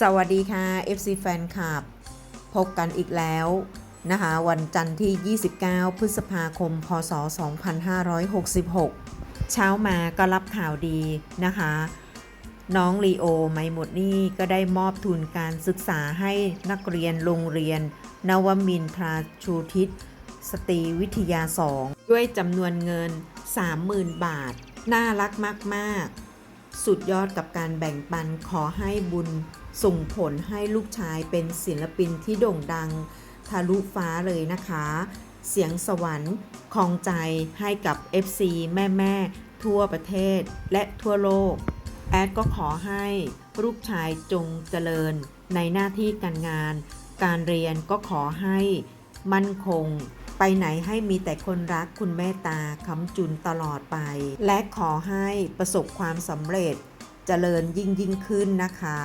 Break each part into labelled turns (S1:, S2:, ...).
S1: สวัสดีค่ะ FC แฟนคลับ พบกันอีกแล้วนะคะ วันจันทร์ที่ 29 พฤษภาคม พศ 2566 เช้ามาก็รับข่าวดีนะคะ น้องลีโอไมหมดนี่ก็ได้มอบทุนการศึกษาให้นักเรียนโรงเรียน นวมินทราชูทิศสตรีวิทยา 2 ด้วยจำนวนเงิน 30,000 บาท น่ารักมาก ๆ สุดยอดกับการแบ่งปันขอให้บุญส่งผลให้ลูกชายเป็นศิลปินที่โด่งดังทะลุฟ้าเลยนะคะ เสียงสวรรค์คลองใจให้กับ FC แม่ๆทั่วประเทศและทั่วโลก แอดก็ขอให้ลูกชายจงเจริญในหน้าที่การงาน การเรียนก็ขอให้มั่นคง ไปไหนให้มีแต่คนรักคุณแม่ตาคำจุนตลอดไป และขอให้ประสบความสำเร็จเจริญยิ่งยิ่งขึ้นนะคะ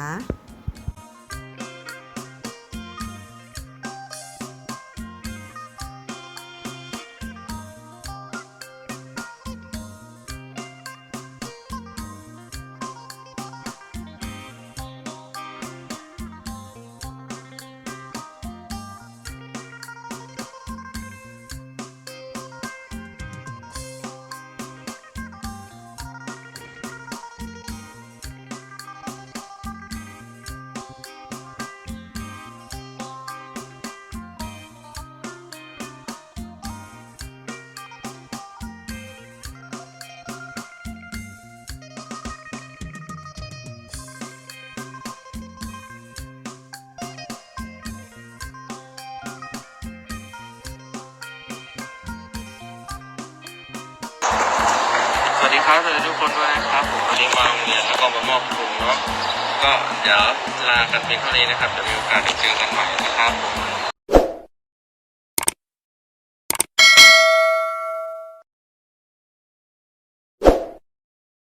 S2: ครับสวัสดีทุกคนด้วยนะครับผมวันนี้มาโรงเรียนแล้วก็มามอบทุนเนาะก็เดี๋ยวลากันเพียงเท่านี้นะครับจะมีโอกาสได้เจอกันใหม่นะครับผม